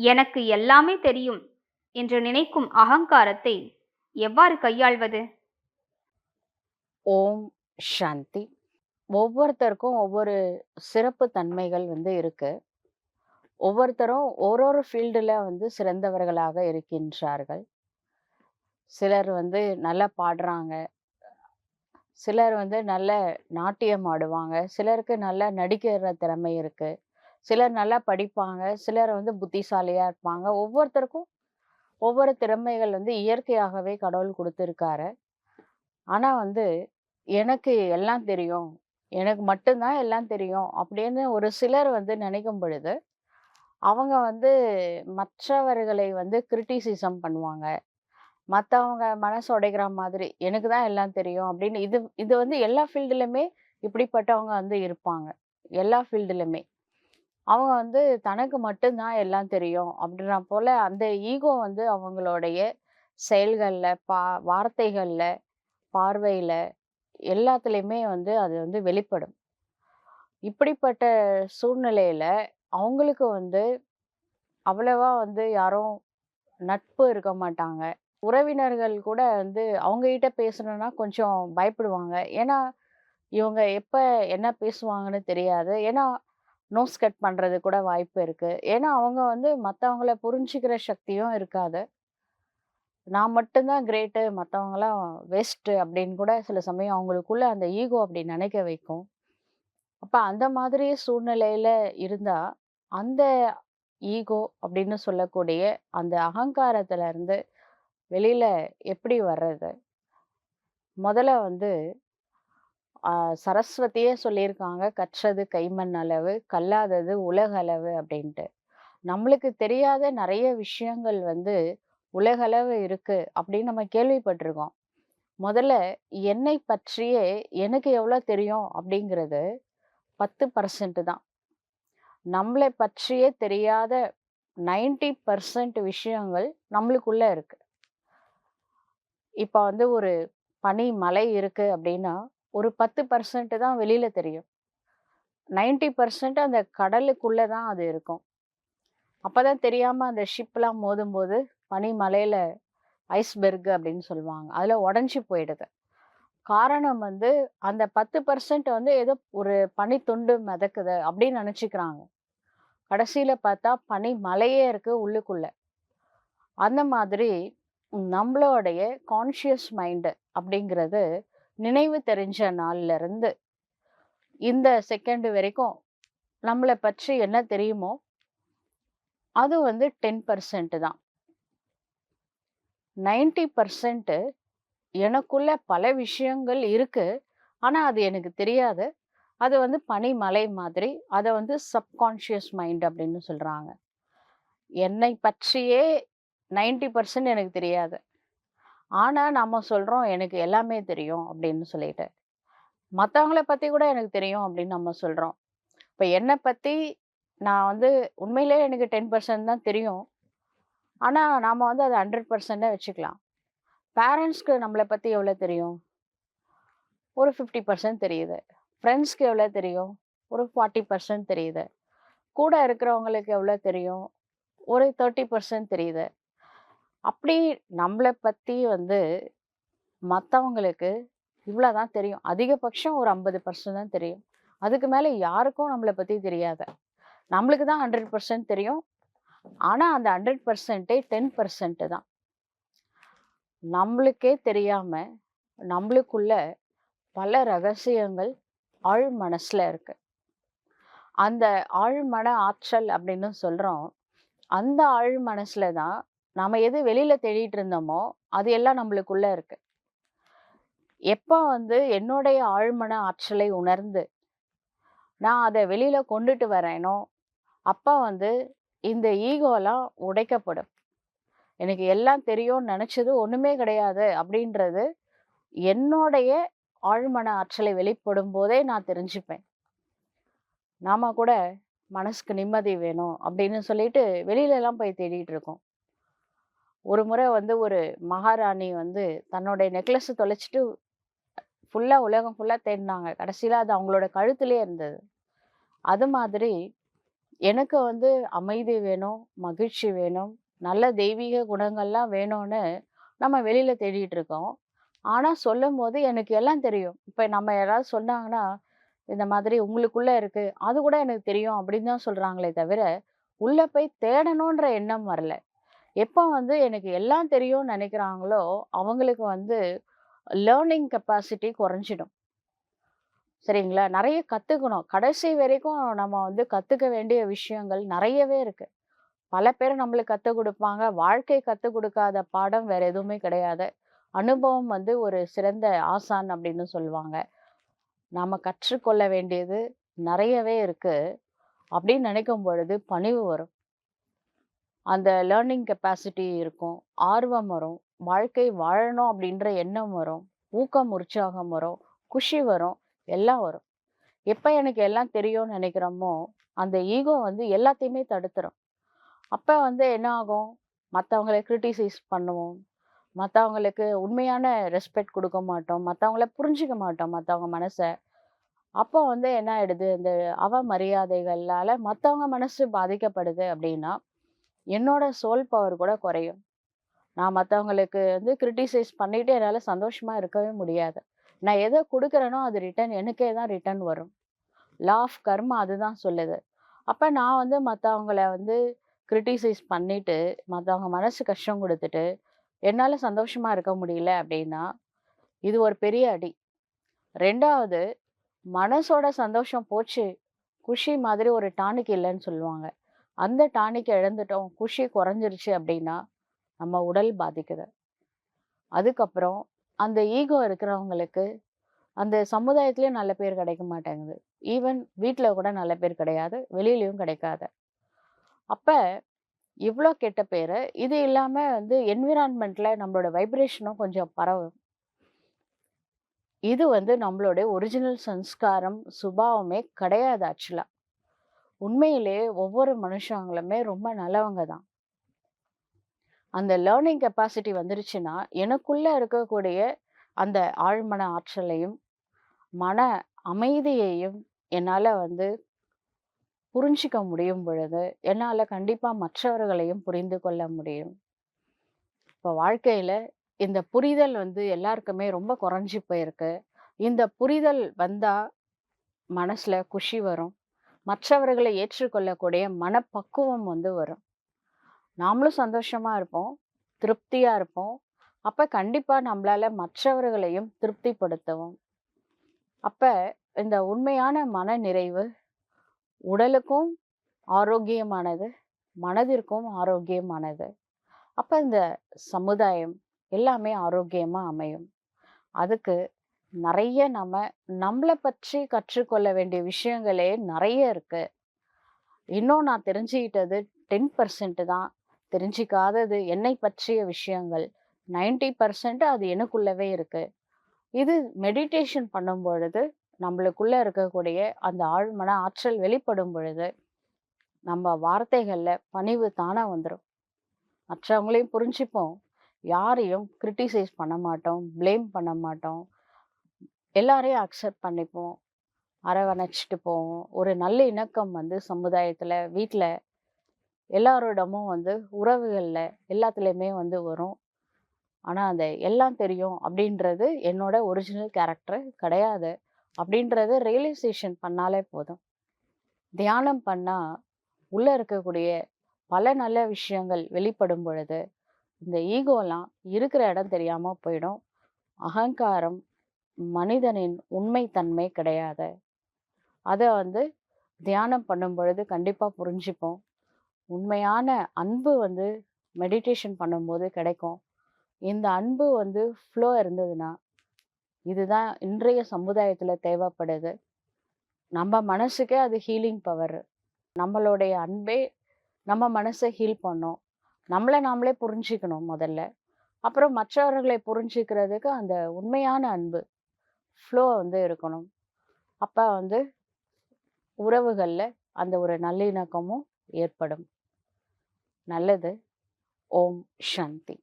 எனக்கு எல்லாமே தெரியும் என்று நினைக்கும் அகங்காரத்தை எவ்வாறு கையாள்வது? ஓம் சாந்தி. ஒவ்வொருத்தருக்கும் ஒவ்வொரு சிறப்பு தன்மைகள் வந்து இருக்கு. ஒவ்வொருத்தரும் ஒரு ஒரு ஃபீல்டில் வந்து சிறந்தவர்களாக இருக்கின்றார்கள். சிலர் வந்து நல்லா பாடுறாங்க. சிலர் வந்து நல்ல நாட்டியம் ஆடுவாங்க. சிலருக்கு நல்லா நடிக்கிற திறமை இருக்குது சிலர் நல்லா படிப்பாங்க சிலர் வந்து புத்திசாலியா இருப்பாங்க. ஒவ்வொருத்தருக்கும் ஒவ்வொரு திறமைகள் வந்து இயற்கையாகவே கடவுள் கொடுத்துருக்காரு. ஆனா வந்து எனக்கு எல்லாம் தெரியும். எனக்கு மட்டும்தான் எல்லாம் தெரியும் அப்படின்னு ஒரு சிலர் வந்து நினைக்கும் பொழுது அவங்க வந்து மற்றவர்களை வந்து கிரிட்டிசிசம் பண்ணுவாங்க. மற்றவங்க மனசு உடைக்கிற மாதிரி எனக்கு தான் எல்லாம் தெரியும் அப்படின்னு இது இது வந்து எல்லா ஃபீல்டுலையுமே இப்படிப்பட்டவங்க வந்து இருப்பாங்க. எல்லா ஃபீல்டுலையுமே. அவங்க வந்து தனக்கு மட்டும்தான் எல்லாம் தெரியும். அப்படின்ற போல அந்த ஈகோ வந்து அவங்களுடைய செயல்களில் பா வார்த்தைகளில் பார்வையில் எல்லாத்துலேயுமே வந்து அது வந்து வெளிப்படும். இப்படிப்பட்ட சூழ்நிலையில் அவங்களுக்கு வந்து அவ்வளவா வந்து யாரும் நட்பு இருக்க மாட்டாங்க. உறவினர்கள் கூட வந்து அவங்ககிட்ட பேசணும்னா கொஞ்சம் பயப்படுவாங்க. ஏன்னா இவங்க எப்போ என்ன பேசுவாங்கன்னு தெரியாது. ஏன்னா நோஸ் கட் பண்ணுறது கூட வாய்ப்பு இருக்குது ஏன்னா அவங்க வந்து மற்றவங்கள புரிஞ்சுக்கிற சக்தியும் இருக்காது. நான் மட்டும்தான் கிரேட்டு மற்றவங்களாம் வேஸ்ட்டு அப்படின்னு கூட சில சமயம் அவங்களுக்குள்ள அந்த ஈகோ அப்படி நினைக்க வைக்கும். அப்போ அந்த மாதிரி சூழ்நிலையில் இருந்தால் அந்த ஈகோ அப்படின்னு சொல்லக்கூடிய அந்த அகங்காரத்துல இருந்து வெளியில் எப்படி வர்றது? முதல்ல வந்து சரஸ்வதியே சொல்லியிருக்காங்க கற்றது கைமண் அளவு கல்லாதது உலகளவு அப்படின்ட்டு. நம்மளுக்கு தெரியாத நிறைய விஷயங்கள் வந்து உலகளவு இருக்கு அப்படின்னு நம்ம கேள்விப்பட்டிருக்கோம். முதல்ல என்னை பற்றியே எனக்கு எவ்வளோ தெரியும் அப்படிங்கிறது பத்து பர்சன்ட் தான். நம்மளை பற்றியே தெரியாத நைன்டி பர்சன்ட் விஷயங்கள் நம்மளுக்குள்ளே இருக்கு. இப்போ வந்து ஒரு பனி மலை இருக்கு அப்படின்னா ஒரு பத்து பர்சன்ட் தான் வெளியில் தெரியும். நைன்டி பர்சன்ட் அந்த கடலுக்குள்ளே தான் அது இருக்கும். அப்போ தான் தெரியாமல் அந்த ஷிப்லாம் மோதும் போது பனி மலையில ஐஸ்பெர்க் அப்படின்னு சொல்லுவாங்க. அதில் உடஞ்சி போயிடுது. காரணம் வந்து அந்த பத்து பர்சன்ட் வந்து ஏதோ ஒரு பனி துண்டு மிதக்குது அப்படின்னு நினச்சிக்கிறாங்க. கடைசியில் பார்த்தா பனி மலையே இருக்குது உள்ளுக்குள்ளே. அந்த மாதிரி நம்மளோடைய கான்ஷியஸ் மைண்டு அப்படிங்கிறது நினைவு தெரிஞ்ச நாள்ல இருந்து இந்த செகண்ட் வரைக்கும் நம்மளை பற்றி என்ன தெரியுமோ அது வந்து டென் பர்சன்ட் தான். நைன்டி பர்சன்ட்டு எனக்குள்ள பல விஷயங்கள் இருக்கு. ஆனால் அது எனக்கு தெரியாது. அது வந்து பனிமலை மாதிரி அதை வந்து சப்கான்ஷியஸ் மைண்ட் அப்படின்னு சொல்கிறாங்க என்னை பற்றியே நைன்டி பர்சன்ட் எனக்கு தெரியாது. ஆனால் நம்ம சொல்கிறோம் எனக்கு எல்லாமே தெரியும் அப்படின்னு சொல்லிட்டு. மற்றவங்கள பற்றி கூட எனக்கு தெரியும் அப்படின்னு நம்ம சொல்கிறோம் இப்போ என்னை பற்றி நான் வந்து உண்மையிலே எனக்கு டென் பர்சன்ட் தான் தெரியும். ஆனால் நாம் வந்து அதை ஹண்ட்ரட் பர்சண்ட்டாக வச்சுக்கலாம். பேரண்ட்ஸ்க்கு நம்மளை பற்றி எவ்வளோ தெரியும்? ஒரு ஃபிஃப்டி பர்சன்ட் தெரியுது. ஃப்ரெண்ட்ஸ்க்கு எவ்வளோ தெரியும்? ஒரு ஃபார்ட்டி பர்சன்ட் தெரியுது. கூட இருக்கிறவங்களுக்கு எவ்வளோ தெரியும்? ஒரு தேர்ட்டி பர்சன்ட் தெரியுது. அப்படி நம்மளை பற்றி வந்து மற்றவங்களுக்கு இவ்வளோ தான் தெரியும். அதிகபட்சம் ஒரு ஐம்பது பர்சன்ட் தான் தெரியும். அதுக்கு மேலே யாருக்கும் நம்மளை பற்றி தெரியாது. நம்மளுக்கு தான் ஹண்ட்ரட் பர்சன்ட் தெரியும். ஆனால் அந்த ஹண்ட்ரட் பர்சன்ட்டே டென் பர்சன்ட்டு தான். நம்மளுக்கே தெரியாமல் நம்மளுக்குள்ள பல ரகசியங்கள் ஆழ் மனசில் இருக்கு. அந்த ஆழ்மன ஆற்றல் அப்படின்னு சொல்கிறோம் அந்த ஆழ் மனசில் தான் நம்ம எது வெளியில் தேடிட்டு இருந்தோமோ அது எல்லாம் நம்மளுக்குள்ளே இருக்கு. எப்போ வந்து என்னுடைய ஆழ்மன ஆற்றலை உணர்ந்து நான் அதை வெளியில் கொண்டுட்டு வரேனோ அப்போ வந்து இந்த ஈகோலாம் உடைக்கப்படும். எனக்கு எல்லாம் தெரியும்னு நினச்சது ஒன்றுமே கிடையாது அப்படின்றது என்னுடைய ஆழ்மன ஆற்றலை வெளிப்படும் போதே நான் தெரிஞ்சுப்பேன். நாம் கூட மனசுக்கு நிம்மதி வேணும் அப்படின்னு சொல்லிட்டு வெளியிலலாம் போய் தேடிட்டு இருக்கோம். ஒரு முறை வந்து ஒரு மகாராணி வந்து தன்னுடைய நெக்லஸ் தொலைச்சிட்டு ஃபுல்லாக உலகம் ஃபுல்லாக தேடினாங்க கடைசியில அது அவங்களோட கழுத்துலேயே இருந்தது அது மாதிரி எனக்கு வந்து அமைதி வேணும், மகிழ்ச்சி வேணும், நல்ல தெய்வீக குணங்கள்லாம் வேணும்னு நம்ம வெளியில் தேடிட்டு இருக்கோம். சொல்லும் போது எனக்கு எல்லாம் தெரியும். இப்போ நம்ம யாராவது சொன்னாங்கன்னா, இந்த மாதிரி உங்களுக்குள்ள இருக்குது அது கூட எனக்கு தெரியும் அப்படின்னு தான் சொல்கிறாங்களே தவிர, உள்ளே போய் தேடணுன்ற எண்ணம் வரல. எப்போ வந்து எனக்கு எல்லாம் தெரியும்னு நினைக்கிறாங்களோ, அவங்களுக்கு வந்து லேர்னிங் கெப்பாசிட்டி குறைஞ்சிடும். சரிங்களா? நிறைய கற்றுக்கணும் கடைசி வரைக்கும் நம்ம வந்து கற்றுக்க வேண்டிய விஷயங்கள் நிறையவே இருக்குது பல பேர் நம்மளுக்கு கற்றுக் கொடுப்பாங்க வாழ்க்கை கற்றுக் கொடுக்காத பாடம் வேற எதுவுமே கிடையாது. அனுபவம் வந்து ஒரு சிறந்த ஆசான் அப்படின்னு சொல்லுவாங்க. நாம் கற்றுக்கொள்ள வேண்டியது நிறையவே இருக்கு. அப்படின்னு நினைக்கும் பொழுது பணிவு வரும். அந்த லேர்னிங் கெப்பாசிட்டி இருக்கும். ஆர்வம் வரும். வாழ்க்கை வாழணும் அப்படின்ற எண்ணம் வரும். ஊக்கம், உற்சாகம் வரும். குஷி வரும். எல்லாம் வரும். எப்போ எனக்கு எல்லாம் தெரியும்னு நினைக்கிறோமோ, அந்த ஈகோ வந்து எல்லாத்தையுமே தடுத்துரும். அப்போ வந்து என்ன ஆகும்? மற்றவங்களை கிரிட்டிசைஸ் பண்ணுவோம். மற்றவங்களுக்கு உண்மையான ரெஸ்பெக்ட் கொடுக்க மாட்டோம். மற்றவங்கள புரிஞ்சுக்க மாட்டோம், மற்றவங்க மனசை அப்போ வந்து என்ன ஆயிடுது, இந்த அவமரியாதைகளால மற்றவங்க மனசு பாதிக்கப்படுது அப்படின்னா, என்னோட சோல் பவர் கூட குறையும். நான் மற்றவங்களுக்கு வந்து கிரிட்டிசைஸ் பண்ணிட்டு என்னால் சந்தோஷமாக இருக்கவே முடியாது. நான் எதை கொடுக்குறேனோ அது ரிட்டர்ன் எனக்கே தான் ரிட்டர்ன் வரும். லா ஆஃப் கர்மா அதுதான் சொல்லுது. அப்போ நான் வந்து மற்றவங்கள வந்து கிரிட்டிசைஸ் பண்ணிட்டு, மற்றவங்க மனசு கஷ்டம் கொடுத்துட்டு என்னால் சந்தோஷமாக இருக்க முடியல அப்படின்னா, இது ஒரு பெரிய அடி. ரெண்டாவது மனசோட சந்தோஷம் போச்சு. குஷி மாதிரி ஒரு டானிக் இல்லைன்னு சொல்லுவாங்க. அந்த டானிக்கை இழந்துட்டோம். குஷி குறைஞ்சிருச்சு அப்படின்னா, நம்ம உடல் பாதிக்குது. அதுக்கப்புறம் அந்த ஈகோ இருக்கிறவங்களுக்கு, அந்த சமுதாயத்துலேயும் நல்ல பேர் கிடைக்க மாட்டேங்குது. ஈவன் வீட்டில் கூட நல்ல பேர் கிடையாது. வெளியிலையும் கிடைக்காது. அப்போ இவ்வளோ கெட்ட பேர் இது இல்லாமல் வந்து என்விரான்மெண்ட்டில் நம்மளோட வைப்ரேஷனும் கொஞ்சம் பரவும். இது வந்து நம்மளுடைய ஒரிஜினல் சன்ஸ்காரம், சுபாவமே கிடையாது ஆக்சுவலாக உண்மையிலேயே ஒவ்வொரு மனுஷங்களுமே ரொம்ப நல்லவங்க தான். அந்த லேர்னிங் கெப்பாசிட்டி வந்துருச்சுன்னா, எனக்குள்ள இருக்கக்கூடிய அந்த ஆழ்மன ஆற்றலையும், மன அமைதியையும் என்னால் வந்து புரிஞ்சுக்க முடியும் பொழுது, என்னால் கண்டிப்பாக மற்றவர்களையும் புரிந்து கொள்ள முடியும். இப்போ வாழ்க்கையில் இந்த புரிதல் வந்து எல்லாருக்குமே ரொம்ப குறைஞ்சி போயிருக்கு. இந்த புரிதல் வந்தால் மனசில் குஷி வரும். மற்றவர்களை ஏற்றுக்கொள்ளக்கூடிய மனப்பக்குவம் வந்து வரும். நாமளும் சந்தோஷமா இருப்போம். திருப்தியா இருப்போம். அப்ப கண்டிப்பா நம்மளால மற்றவர்களையும் திருப்திப்படுத்தவும். அப்ப இந்த உண்மையான மன நிறைவு உடலுக்கும் ஆரோக்கியமானது, மனதிற்கும் ஆரோக்கியமானது. அப்ப இந்த சமுதாயம் எல்லாமே ஆரோக்கியமா அமையும். அதுக்கு நிறைய நம்ம நம்மளை பற்றி கற்றுக்கொள்ள வேண்டிய விஷயங்களே நிறைய இருக்கு. இன்னும் நான் தெரிஞ்சுக்கிட்டது 10% தான். தெரிஞ்சுக்காதது என்னை பற்றிய விஷயங்கள் 90% அது எனக்குள்ளவே இருக்கு. இது மெடிடேஷன் பண்ணும் பொழுது, நம்மளுக்குள்ளே இருக்கக்கூடிய அந்த ஆழ்மன ஆற்றல் வெளிப்படும் பொழுது, நம்ம வார்த்தைகளில் பணிவு தானே வந்துடும் மற்றவங்களையும் புரிஞ்சுப்போம். யாரையும் கிரிட்டிசைஸ் பண்ண மாட்டோம். ப்ளேம் பண்ண மாட்டோம். எல்லாரையும் அக்செப்ட் பண்ணிப்போம். அரவணைச்சிட்டு போவோம். ஒரு நல்ல இணக்கம் வந்து சமுதாயத்தில் வீட்டில் எல்லாரோடமும் வந்து உறவுகளில் எல்லாத்துலேயுமே வந்து வரும். ஆனால் அந்த எல்லாம் தெரியும் அப்படின்றது என்னோட ஒரிஜினல் கேரக்டர் கிடையாது. அப்படின்றத ரியலைசேஷன் பண்ணாலே போதும். தியானம் பண்ணால் உள்ளே இருக்கக்கூடிய பல நல்ல விஷயங்கள் வெளிப்படும் பொழுது, இந்த ஈகோலாம் இருக்கிற இடம் தெரியாமல் போயிடும். அகங்காரம் மனிதனின் உண்மை தன்மை கிடையாது. அதை வந்து தியானம் பண்ணும் பொழுது கண்டிப்பாக புரிஞ்சுப்போம். உண்மையான அன்பு வந்து மெடிடேஷன் பண்ணும்போது கிடைக்கும். இந்த அன்பு வந்து ஃப்ளோ இருந்ததுன்னா, இதுதான் இன்றைய சமுதாயத்தில் தேவைப்படுது. நம்ம மனசுக்கே அது ஹீலிங் பவர். நம்மளுடைய அன்பே நம்ம மனசை ஹீல் பண்ணும். நம்மள நாமளே புரிஞ்சுக்கணும் முதல்ல. அப்புறம் மற்றவர்களை புரிஞ்சுக்கிறதுக்கு அந்த உண்மையான அன்பு, ஃப்ளோ வந்து இருக்கணும். அப்போ வந்து உறவுகளில் அந்த ஒரு நல்லிணக்கமும் ஏற்படும். நல்லது. ஓம் சாந்தி.